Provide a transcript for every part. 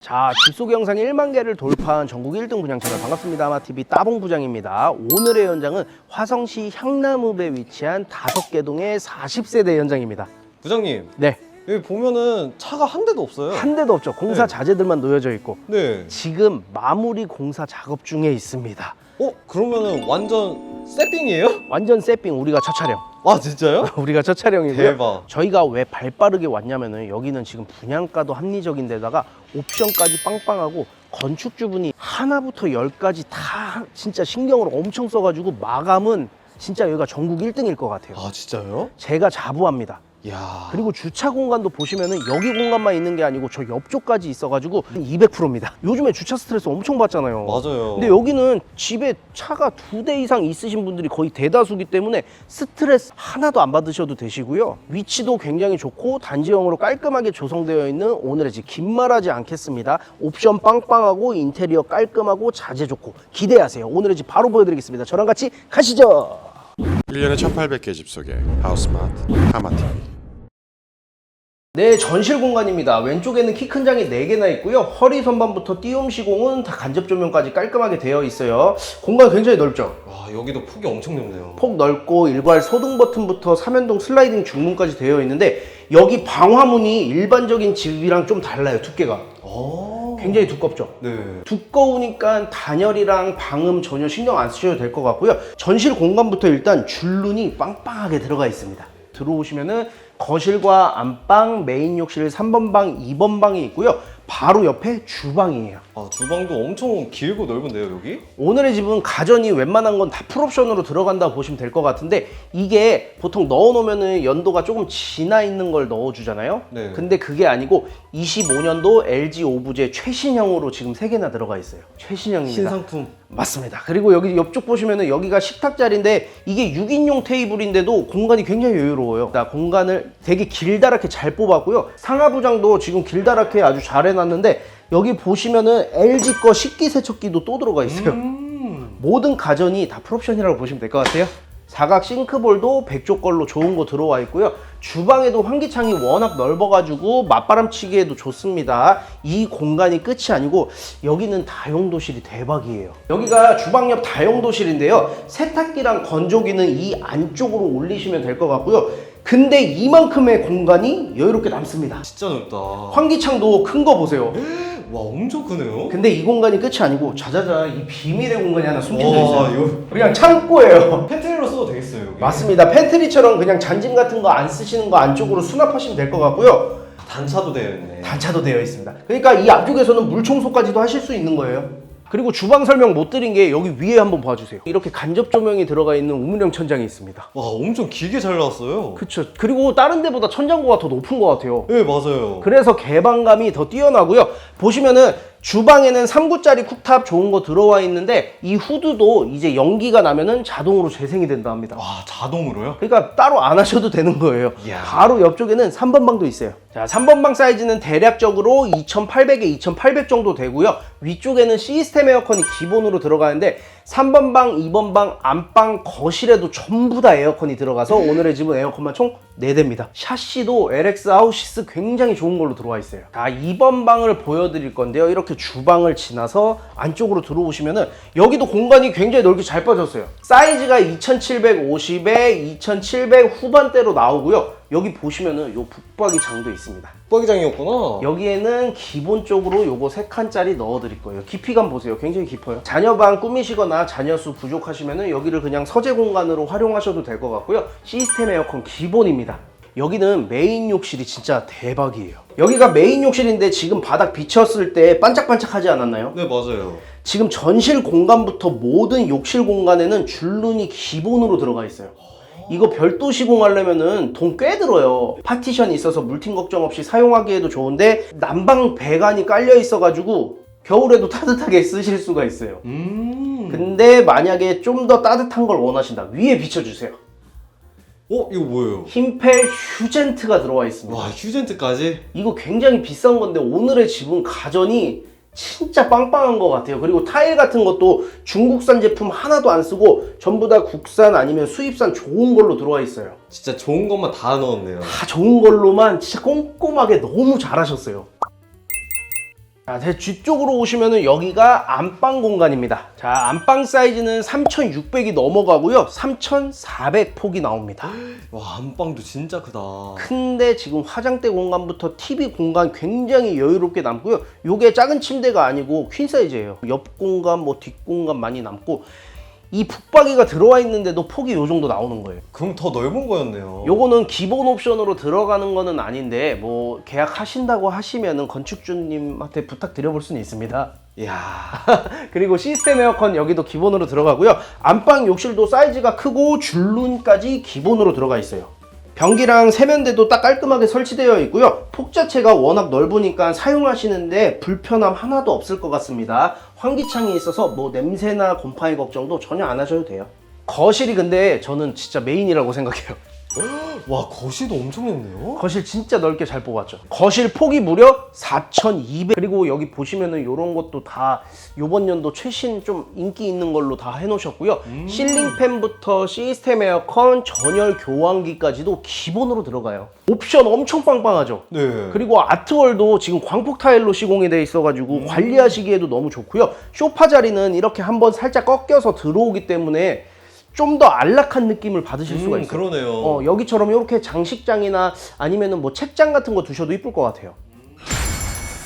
자, 집소개 영상 1만 개를 돌파한 전국 1등 분양 채널 반갑습니다. 아마TV 따봉 부장입니다. 오늘의 현장은 화성시 향나무배 위치한 다섯 개 동의 40세대 현장입니다. 부장님 네, 여기 보면은 차가 한 대도 없어요. 한 대도 없죠. 공사 네. 자재들만 놓여져 있고 네. 지금 마무리 공사 작업 중에 있습니다. 어 그러면은 완전 세핑이에요? 완전 세핑 우리가 첫 차량. 아 진짜요? 우리가 첫 차량이고요. 대박. 저희가 왜 발빠르게 왔냐면은 여기는 지금 분양가도 합리적인 데다가 옵션까지 빵빵하고 건축주분이 하나부터 열까지 다 진짜 신경을 엄청 써가지고 마감은 진짜 여기가 전국 1등일 것 같아요. 아 진짜요? 제가 자부합니다. 야. 그리고 주차 공간도 보시면은 여기 공간만 있는 게 아니고 저 옆쪽까지 있어가지고 200%입니다. 요즘에 주차 스트레스 엄청 받잖아요. 맞아요. 근데 여기는 집에 차가 두 대 이상 있으신 분들이 거의 대다수기 때문에 스트레스 하나도 안 받으셔도 되시고요. 위치도 굉장히 좋고 단지형으로 깔끔하게 조성되어 있는 오늘의 집 긴말하지 않겠습니다. 옵션 빵빵하고 인테리어 깔끔하고 자재 좋고 기대하세요. 오늘의 집 바로 보여드리겠습니다. 저랑 같이 가시죠. 1년에 1800개 집 속에 하우스마트 하마TV 네, 전실 공간입니다. 왼쪽에는 키 큰 장이 4개나 있고요. 허리 선반부터 띄움 시공은 다 간접 조명까지 깔끔하게 되어 있어요. 공간 굉장히 넓죠? 와 여기도 폭이 엄청 넓네요. 폭 넓고 일괄 소등 버튼부터 삼연동 슬라이딩 중문까지 되어 있는데 여기 방화문이 일반적인 집이랑 좀 달라요 두께가 아. 굉장히 두껍죠? 네. 두꺼우니까 단열이랑 방음 전혀 신경 안 쓰셔도 될 것 같고요. 전실 공간부터 일단 줄눈이 빵빵하게 들어가 있습니다. 들어오시면은 거실과 안방, 메인 욕실 3번 방, 2번 방이 있고요. 바로 옆에 주방이에요 아 주방도 엄청 길고 넓은데요 여기? 오늘의 집은 가전이 웬만한 건 다 풀옵션으로 들어간다 보시면 될 것 같은데 이게 보통 넣어놓으면은 연도가 조금 지나 있는 걸 넣어주잖아요. 네. 근데 그게 아니고 25년도 LG 오브제 최신형으로 지금 세 개나 들어가 있어요. 최신형입니다. 신상품. 맞습니다. 그리고 여기 옆쪽 보시면은 여기가 식탁 자리인데 이게 6인용 테이블인데도 공간이 굉장히 여유로워요. 나 공간을 되게 길다랗게 잘 뽑았고요. 상하부장도 지금 길다랗게 아주 잘 해놨는데 여기 보시면은 LG 거 식기 세척기도 또 들어가 있어요. 음. 모든 가전이 다 풀옵션이라고 보시면 될 것 같아요. 사각 싱크볼도 백조 걸로 좋은 거 들어와 있고요. 주방에도 환기창이 워낙 넓어가지고 맞바람 치기에도 좋습니다. 이 공간이 끝이 아니고 여기는 다용도실이 대박이에요. 여기가 주방 옆 다용도실인데요. 세탁기랑 건조기는 이 안쪽으로 올리시면 될 것 같고요. 근데 이만큼의 공간이 여유롭게 남습니다. 진짜 넓다. 와 환기창도 큰 거 보세요. 엄청 크네요. 근데 이 공간이 끝이 아니고 자자자 이 비밀의 공간이 하나 숨겨져 와, 있어요. 이거 그냥 창고예요. 팬트리로 써도 되겠어요 여기. 맞습니다. 팬트리처럼 그냥 잔짐 같은 거 안 쓰시는 거 안쪽으로 수납하시면 될 것 같고요. 단차도 되어 있네. 단차도 되어 있습니다. 그러니까 이 앞쪽에서는 물 청소까지도 하실 수 있는 거예요. 그리고 주방 설명 못 드린 게 여기 위에 한번 봐주세요. 이렇게 간접 조명이 들어가 있는 우물형 천장이 있습니다. 와 엄청 길게 잘 나왔어요. 그쵸. 그리고 다른 데보다 천장고가 더 높은 것 같아요. 네 맞아요. 그래서 개방감이 더 뛰어나고요. 보시면은 주방에는 3구짜리 쿡탑 좋은 거 들어와 있는데 이 후드도 이제 연기가 나면은 자동으로 재생이 된다 합니다. 와 자동으로요? 그러니까 따로 안 하셔도 되는 거예요. 이야. 바로 옆쪽에는 3번 방도 있어요. 자, 3번 방 사이즈는 대략적으로 2800에 2800 정도 되고요. 위쪽에는 시스템 에어컨이 기본으로 들어가는데 3번 방, 2번 방, 안방, 거실에도 전부 다 에어컨이 들어가서 오늘의 집은 에어컨만 총 4대입니다. 샤시도 LX 아우시스 굉장히 좋은 걸로 들어와 있어요. 자, 2번 방을 보여드릴 건데요. 이렇게 주방을 지나서 안쪽으로 들어오시면은 여기도 공간이 굉장히 넓게 잘 빠졌어요. 사이즈가 2750에 2700 후반대로 나오고요. 여기 보시면은 요 붙박이 장도 있습니다. 뻐기장이었구나. 여기에는 기본적으로 요거 세 칸짜리 넣어 드릴 거예요. 깊이감 보세요. 굉장히 깊어요. 자녀방 꾸미시거나 자녀수 부족하시면은 여기를 그냥 서재 공간으로 활용하셔도 될 것 같고요. 시스템 에어컨 기본입니다. 여기는 메인 욕실이 진짜 대박이에요. 여기가 메인 욕실인데 지금 바닥 비쳤을 때 반짝반짝하지 않았나요? 네 맞아요. 지금 전실 공간부터 모든 욕실 공간에는 줄눈이 기본으로 들어가 있어요. 이거 별도 시공하려면은 돈 꽤 들어요. 파티션이 있어서 물팅 걱정 없이 사용하기에도 좋은데 난방 배관이 깔려 있어가지고 겨울에도 따뜻하게 쓰실 수가 있어요. 음. 근데 만약에 좀 더 따뜻한 걸 원하신다. 위에 비춰주세요. 어 이거 뭐예요? 힘펠 휴젠트가 들어와 있습니다. 와 휴젠트까지? 이거 굉장히 비싼 건데 오늘의 집은 가전이 진짜 빵빵한 것 같아요. 그리고 타일 같은 것도 중국산 제품 하나도 안 쓰고 전부 다 국산 아니면 수입산 좋은 걸로 들어와 있어요. 진짜 좋은 것만 다 넣었네요. 다 좋은 걸로만 진짜 꼼꼼하게 너무 잘하셨어요. 자, 제 뒤쪽으로 오시면은 여기가 안방 공간입니다. 자, 안방 사이즈는 3,600이 넘어가고요. 3,400 폭이 나옵니다. 와 안방도 진짜 크다. 큰데 지금 화장대 공간부터 TV 공간 굉장히 여유롭게 남고요. 요게 작은 침대가 아니고 퀸 사이즈예요. 옆 공간, 뭐 뒷 공간 많이 남고 이 북박이가 들어와 있는데도 폭이 요 정도 나오는 거예요. 그럼 더 넓은 거였네요. 요거는 기본 옵션으로 들어가는 거는 아닌데 뭐 계약하신다고 하시면은 건축주님한테 부탁드려볼 수는 있습니다. 이야. 그리고 시스템 에어컨 여기도 기본으로 들어가고요. 안방 욕실도 사이즈가 크고 줄눈까지 기본으로 들어가 있어요. 변기랑 세면대도 딱 깔끔하게 설치되어 있고요. 폭 자체가 워낙 넓으니까 사용하시는데 불편함 하나도 없을 것 같습니다. 환기창이 있어서 뭐 냄새나 곰팡이 걱정도 전혀 안 하셔도 돼요. 거실이 근데 저는 진짜 메인이라고 생각해요. 와 거실도 엄청 넓네요. 거실 진짜 넓게 잘 뽑았죠. 거실 폭이 무려 4,200. 그리고 여기 보시면은 이런 것도 다 요번 연도 최신 좀 인기 있는 걸로 다 해놓으셨고요. 실링 팬부터 시스템 에어컨, 전열 교환기까지도 기본으로 들어가요. 옵션 엄청 빵빵하죠. 네. 그리고 아트월도 지금 광폭 타일로 시공이 돼 있어가지고 관리하시기에도 너무 좋고요. 쇼파 자리는 이렇게 한번 살짝 꺾여서 들어오기 때문에 좀 더 안락한 느낌을 받으실 수가 음, 있어요. 그러네요. 어, 여기처럼 이렇게 장식장이나 아니면은 뭐 책장 같은 거 두셔도 이쁠 것 같아요.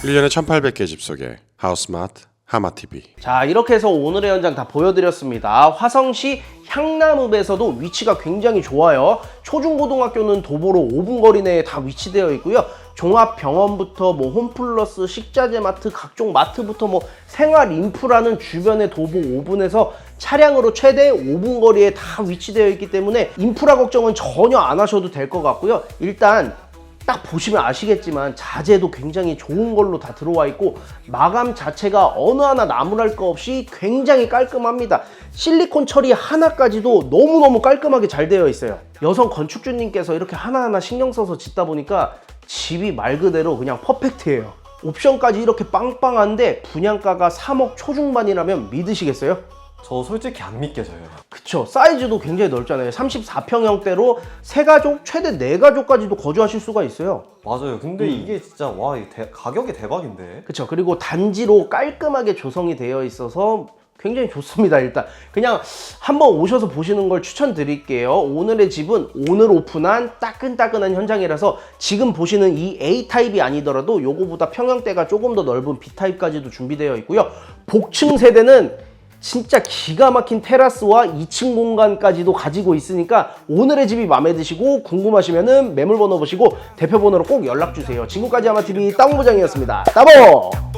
1년에 1800개 집 속에 하우스마트 하마TV 자, 이렇게 해서 오늘의 현장 다 보여드렸습니다. 화성시 향남읍에서도 위치가 굉장히 좋아요. 초중고등학교는 도보로 5분 거리 내에 다 위치되어 있고요. 종합병원부터 뭐 홈플러스, 식자재 마트, 각종 마트부터 뭐 생활 인프라는 주변에 도보 5분에서 차량으로 최대 5분 거리에 다 위치되어 있기 때문에 인프라 걱정은 전혀 안 하셔도 될 것 같고요. 일단 딱 보시면 아시겠지만 자재도 굉장히 좋은 걸로 다 들어와 있고 마감 자체가 어느 하나 나무랄 거 없이 굉장히 깔끔합니다. 실리콘 처리 하나까지도 너무너무 깔끔하게 잘 되어 있어요. 여성 건축주님께서 이렇게 하나하나 신경 써서 짓다 보니까 집이 말 그대로 그냥 퍼펙트예요. 옵션까지 이렇게 빵빵한데 분양가가 3억 초중반이라면 믿으시겠어요? 저 솔직히 안 믿겨져요. 그쵸 사이즈도 굉장히 넓잖아요 34평형대로 세가족 최대 네가족까지도 거주하실 수가 있어요 맞아요. 근데 이게 진짜 와이 대- 가격이 대박인데. 그쵸 그리고 단지로 깔끔하게 조성이 되어 있어서 굉장히 좋습니다 일단 그냥 한번 오셔서 보시는 걸 추천드릴게요 오늘의 집은 오늘 오픈한 따끈따끈한 현장이라서 지금 보시는 이 A타입이 아니더라도 요거보다 평형대가 조금 더 넓은 B타입까지도 준비되어 있고요 복층 세대는 진짜 기가 막힌 테라스와 2층 공간까지도 가지고 있으니까 오늘의 집이 마음에 드시고 궁금하시면은 매물번호 보시고 대표번호로 꼭 연락 주세요. 지금까지 아마TV 땅무장이었습니다. 따보!